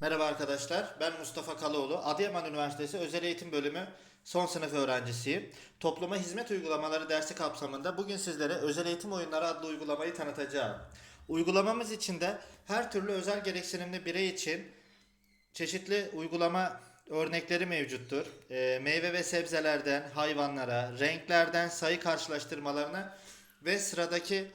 Merhaba arkadaşlar, ben Mustafa Kaloğlu. Adıyaman Üniversitesi Özel Eğitim Bölümü son sınıf öğrencisiyim. Topluma hizmet uygulamaları dersi kapsamında bugün sizlere Özel Eğitim Oyunları adlı uygulamayı tanıtacağım. Uygulamamız içinde her türlü özel gereksinimli birey için çeşitli uygulama örnekleri mevcuttur. Ee, meyve ve sebzelerden hayvanlara, renklerden sayı karşılaştırmalarına ve sıradaki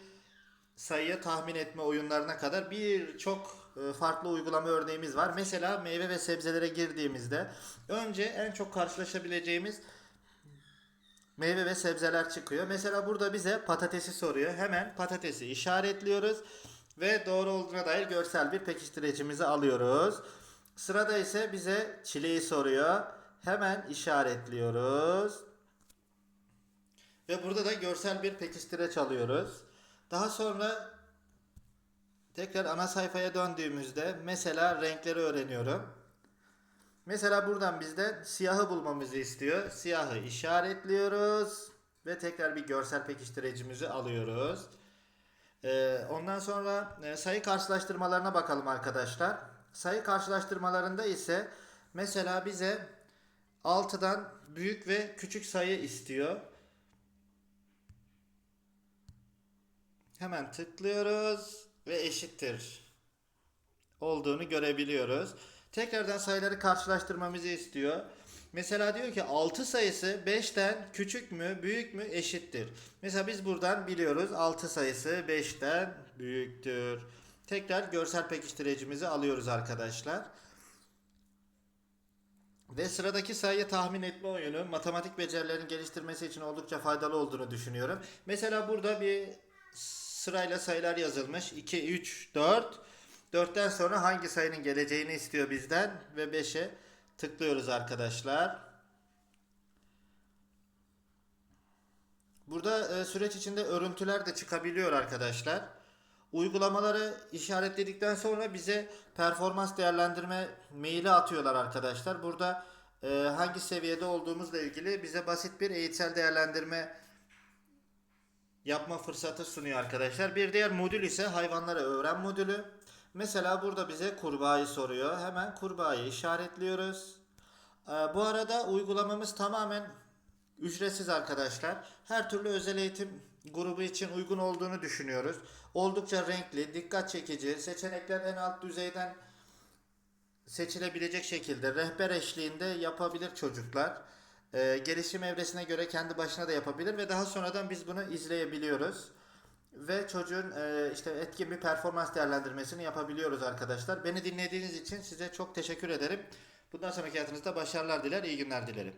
sayıya tahmin etme oyunlarına kadar birçok e, farklı uygulama örneğimiz var. Mesela meyve ve sebzelere girdiğimizde önce en çok karşılaşabileceğimiz meyve ve sebzeler çıkıyor. Mesela burada bize patatesi soruyor. Hemen patatesi işaretliyoruz ve doğru olduğuna dair görsel bir pekiştiricimizi alıyoruz. Sırada ise bize çileği soruyor. Hemen işaretliyoruz. Ve burada da görsel bir pekiştireç alıyoruz. Daha sonra tekrar ana sayfaya döndüğümüzde mesela renkleri öğreniyorum. Mesela buradan bizden siyahı bulmamızı istiyor. Siyahı işaretliyoruz ve tekrar bir görsel pekiştiricimizi alıyoruz. Ee, ondan sonra e, sayı karşılaştırmalarına bakalım arkadaşlar. Sayı karşılaştırmalarında ise mesela bize 6'dan büyük ve küçük sayı istiyor. Hemen tıklıyoruz ve eşittir olduğunu görebiliyoruz. Tekrardan sayıları karşılaştırmamızı istiyor. Mesela diyor ki 6 sayısı 5'ten küçük mü, büyük mü, eşittir. Mesela biz buradan biliyoruz 6 sayısı 5'ten büyüktür. Tekrar görsel pekiştiricimizi alıyoruz arkadaşlar. Ve sıradaki sayıyı tahmin etme oyunu matematik becerilerini geliştirmesi için oldukça faydalı olduğunu düşünüyorum. Mesela burada bir sırayla sayılar yazılmış. 2, 3, 4. 4'ten sonra hangi sayının geleceğini istiyor bizden ve 5'e tıklıyoruz arkadaşlar. Burada e, süreç içinde örüntüler de çıkabiliyor arkadaşlar. Uygulamaları işaretledikten sonra bize performans değerlendirme maili atıyorlar arkadaşlar. Burada e, hangi seviyede olduğumuzla ilgili bize basit bir eğitsel değerlendirme yapma fırsatı sunuyor arkadaşlar. Bir diğer modül ise hayvanları öğren modülü. Mesela burada bize kurbağayı soruyor. Hemen kurbağayı işaretliyoruz. Ee, bu arada uygulamamız tamamen ücretsiz arkadaşlar. Her türlü özel eğitim grubu için uygun olduğunu düşünüyoruz. Oldukça renkli, dikkat çekici, seçenekler en alt düzeyden seçilebilecek şekilde rehber eşliğinde yapabilir çocuklar. Ee, gelişim evresine göre kendi başına da yapabilir ve daha sonradan biz bunu izleyebiliyoruz. Ve çocuğun e, işte etkin bir performans değerlendirmesini yapabiliyoruz arkadaşlar. Beni dinlediğiniz için size çok teşekkür ederim. Bundan sonraki hayatınızda başarılar diler, iyi günler dilerim.